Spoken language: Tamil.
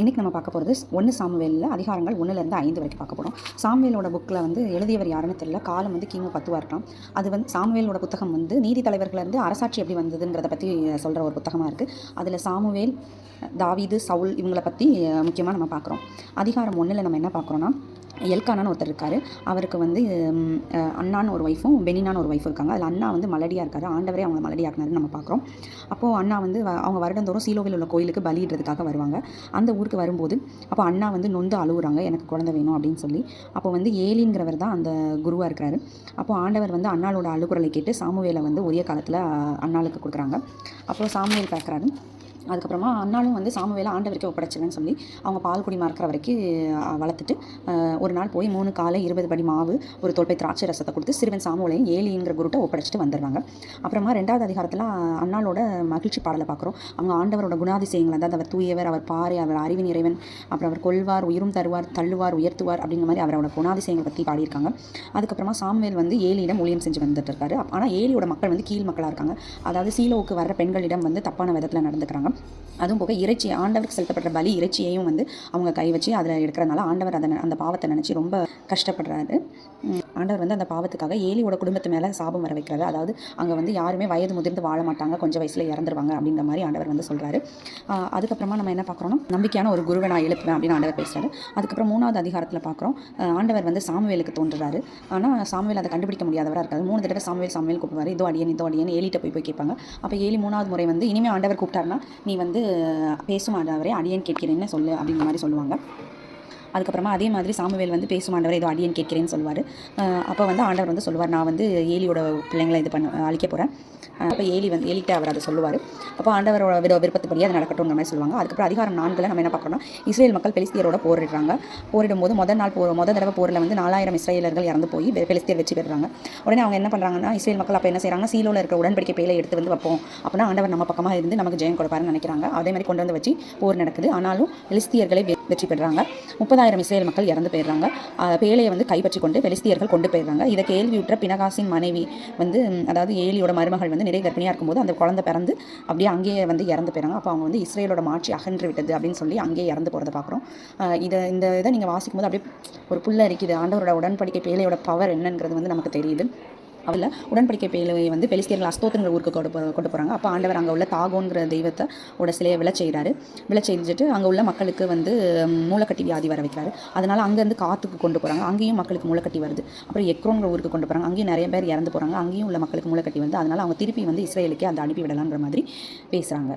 இன்றைக்கி நம்ம பார்க்க போகிறது ஒன்று சாமுவேலில் அதிகாரங்கள் ஒன்றுலேருந்து ஐந்து வரைக்கும் பார்க்க போகிறோம் சாமுவேலோட புக்கில் வந்து எழுதியவர் யாருன்னு தெரியல. காலம் வந்து கிமு பத்துவா இருக்கலாம் அது வந்து சாமுவேலோட புத்தகம் வந்து நீதி தலைவர்கள்லேருந்து அரசாட்சி எப்படி வந்ததுங்கிறத பற்றி சொல்கிற ஒரு புத்தகமாக இருக்குது அதில் சாமுவேல் தாவீது சவுல் இவங்களை பற்றி முக்கியமாக நம்ம பார்க்குறோம். அதிகாரம் ஒன்றில் நம்ம என்ன பார்க்குறோன்னா எல்கானான்னு ஒருத்தர் இருக்கார். அவருக்கு வந்து அண்ணான்னு ஒரு ஒய்ஃபும் பெனினான்னு ஒரு ஒய்ஃப் இருக்காங்க. அதில் அண்ணா வந்து மலடியாக இருக்காரு. ஆண்டவரே அவங்க மலடியாக்குனாருன்னு நம்ம பார்க்குறோம் அப்போது அண்ணா வந்து வ- அவங்க வருடந்தோறும் சீலோவில் உள்ள கோயிலுக்கு பலியிடுறதுக்காக வருவாங்க. அந்த ஊருக்கு வரும்போது அப்போ அண்ணா வந்து நொந்து அழுகுறாங்க எனக்கு குழந்தை வேணும் அப்படின்னு சொல்லி. அப்போ வந்து ஏலிங்கிறவர் தான் அந்த குருவாக இருக்கிறாரு அப்போது ஆண்டவர் வந்து அண்ணாளோட அழுகுரலை கேட்டு சாமுவேலை வந்து உரிய காலத்தில் அண்ணாளுக்கு கொடுக்குறாங்க. அப்போ சாமுவேல் பார்க்குறாரு. அதுக்கப்புறமா அண்ணாலும் வந்து சாமுவேலை ஆண்டவருக்கே ஒப்படைச்சிருன்னு சொல்லி அவங்க பால் குடி மறக்கிற வரைக்கும் வளர்த்துட்டு ஒரு நாள் போய் மூணு காலை இருபது படி மாவு ஒரு தோல்பை திராட்சை ரசத்தை கொடுத்து சிறுவன் சாமுவலையும் ஏலிங்கிற குருட்டை ஒப்படைச்சிட்டு வந்துடுவாங்க அப்புறமா ரெண்டாவது அதிகாரத்தில் அண்ணாலோட மகிழ்ச்சி பாடலை பார்க்குறோம். அவங்க ஆண்டவரோட குணாதிசயங்கள் அதாவது அவர் தூயவர் அவர் பாறை அவர் அறிவின் இறைவன் அப்புறம் அவர் கொள்வார் உயிரும் தருவார் தள்ளுவார் உயர்த்துவார் அப்படிங்கிற மாதிரி அவரோட குணாதிசயங்களை பற்றி பாடியிருக்காங்க. அதுக்கப்புறமா சாமுவேல் வந்து ஏலியிடம் ஊழியம் செஞ்சு வந்துட்டு இருக்காரு ஆனால் ஏலியோட மக்கள் வந்து கீழ் மக்களாக இருக்காங்க. அதாவது சீலோவுக்கு வர்ற பெண்களிடம் வந்து தப்பான விதத்தில் நடந்துக்கிறாங்க. அதுவும் போக இறைச்சி ஆண்டவருக்கு செலுத்தப்படுற பலி இறைச்சியையும் வந்து அவங்க கை வச்சு அதில் எடுக்கிறனால ஆண்டவர் அதை அந்த பாவத்தை நினச்சி ரொம்ப கஷ்டப்படுறாரு. ஆண்டவர் வந்து அந்த பாவத்துக்காக ஏலியோட குடும்பத்து மேலே சாபம் வர வைக்கிறாரு. அதாவது அங்கே வந்து யாருமே வயது முதிர்ந்து வாழ மாட்டாங்க கொஞ்சம் வயசில் இறந்துருவாங்க அப்படிங்கிற மாதிரி ஆண்டவர் வந்து சொல்கிறாரு அதுக்கப்புறமா நம்ம என்ன பார்க்குறோம்னா நம்பிக்கையான ஒரு குருவை நான் எழுப்புவேன் அப்படின்னு ஆண்டவர் பேசுகிறாரு அதுக்கப்புறம் மூணாவது அதிகாரத்தில் பார்க்குறோம் ஆண்டவர் வந்து சாமுவேலுக்கு தோன்றுறாரு. ஆனால் சாமுவேல் அதை கண்டுபிடிக்க முடியாதவராக இருக்காது. மூணு தடவை சாமுவேல் சாமுவேல் கூப்பிடுவார். இதோ அடியன் இதோ அடியன் ஏலிட்ட போய் போய் கேட்பாங்க. அப்போ ஏலி மூணாவது முறை வந்து இனிமேல் ஆண்டவர் கூப்பிட்டாருன்னா நீ வந்து பேசும் ஆண்டவரே அடியேன் கேட்கிறேன்னு சொல்லு அப்படிங்கிற மாதிரி சொல்லுவாங்க. அதுக்கப்புறமா அதே மாதிரி சாமுவேல் வந்து பேசும் ஆண்டவர் ஏதோ அடியன் கேட்கிறேன்னு சொல்லுவார். அப்போ வந்து ஆண்டவர் வந்து சொல்லுவார் நான் வந்து ஏலியோட பிள்ளைங்களை இது பண்ண அழிக்க போகிறேன் அப்போ ஏலி வந்து ஏலிட்ட அவர் அதை சொல்லுவார். அப்போ ஆண்டவரோட விட விருப்பத்துப்படி அது நடக்கட்டும்ங்கிற மாதிரி சொல்லுவாங்க. அதுக்கப்புறம் அதிகாரம் நான்கில் நம்ம என்ன பார்க்குறோம்னா இஸ்ரேல் மக்கள் பெலிஸ்தியரோட போரிடுறாங்க. போரிடும் போது முதல் நாள் போர் முதல் தடவை போரில் வந்து நாலாயிரம் இஸ்ரேலர்கள் இறந்து போய் பெலிஸ்தியர் வெற்றி பெறுறாங்க. உடனே அவங்க என்ன பண்ணுறாங்கன்னா இஸ்ரேல் மக்கள் அப்போ என்ன செய்கிறாங்கன்னா சீலோவில் இருக்கிற உடன்படிக்கை பேலை எடுத்து வந்து வைப்போம். அப்படின்னா ஆண்டவர் நம்ம பக்கமாக இருந்து நமக்கு ஜெயம் கொடுப்பாருன்னு நினைக்கிறாங்க. அதே மாதிரி கொண்டு வந்து வச்சு போர் நடக்குது. ஆனாலும் பெலிஸ்தியர்களை வெ- வெற்றி பெறுறாங்க முப்பதாயிரம் இஸ்ரேல் மக்கள் இறந்து போயிடுறாங்க. பேழையை வந்து கைப்பற்றி கொண்டு பெலிஸ்தியர்கள் கொண்டு போயிடுறாங்க. இதை கேள்வியுற்ற பினகாசின் மனைவி வந்து அதாவது ஏலியோட மருமகள் வந்து நிறைய கர்ப்பிணியாக இருக்கும்போது அந்த குழந்தை பிறந்து அப்படியே அங்கேயே வந்து இறந்து போயிறாங்க அப்போ அவங்க வந்து இஸ்ரேலோட மாற்றி அகன்று விட்டது அப்படின்னு சொல்லி அங்கேயே இறந்து போகிறத பார்க்குறோம். இதை இந்த இதை நீங்கள் வாசிக்கும் போது அப்படியே ஒரு புல்ல இருக்குது ஆண்டவரோட உடன்படிக்கை பேழையோட பவர் என்னங்கிறது வந்து நமக்கு தெரியுது. அதில் உடன்படிக்கை பேலையை வந்து பெலிஸ்தியர்கள் அஸ்தோத்துங்கிற ஊருக்கு கொண்டு போ கொண்டு போகிறாங்க அப்போ ஆண்டவர் அங்கே உள்ள தாகோங்கிற தெய்வத்தை ஓட சிலையை விளை செய்கிறாரு விளை செஞ்சுட்டு அங்கே உள்ள மக்களுக்கு வந்து மூளைக்கட்டி வியாதி வர வைக்கிறாரு. அதனால் அங்கேருந்து காத்துக்கு கொண்டு போகிறாங்க அங்கேயும் மக்களுக்கு மூளைக்கட்டி வருது. அப்புறம் எக்ரோங்கிற ஊருக்கு கொண்டு போகிறாங்க அங்கேயும் நிறைய பேர் இறந்து போகிறாங்க அங்கேயும் உள்ள மக்களுக்கு மூளைக்கட்டி வந்து அதனால் அவங்க திருப்பி வந்து இஸ்ரேலுக்கே அந்த அனுப்பி விடலான்ற மாதிரி பேசுகிறாங்க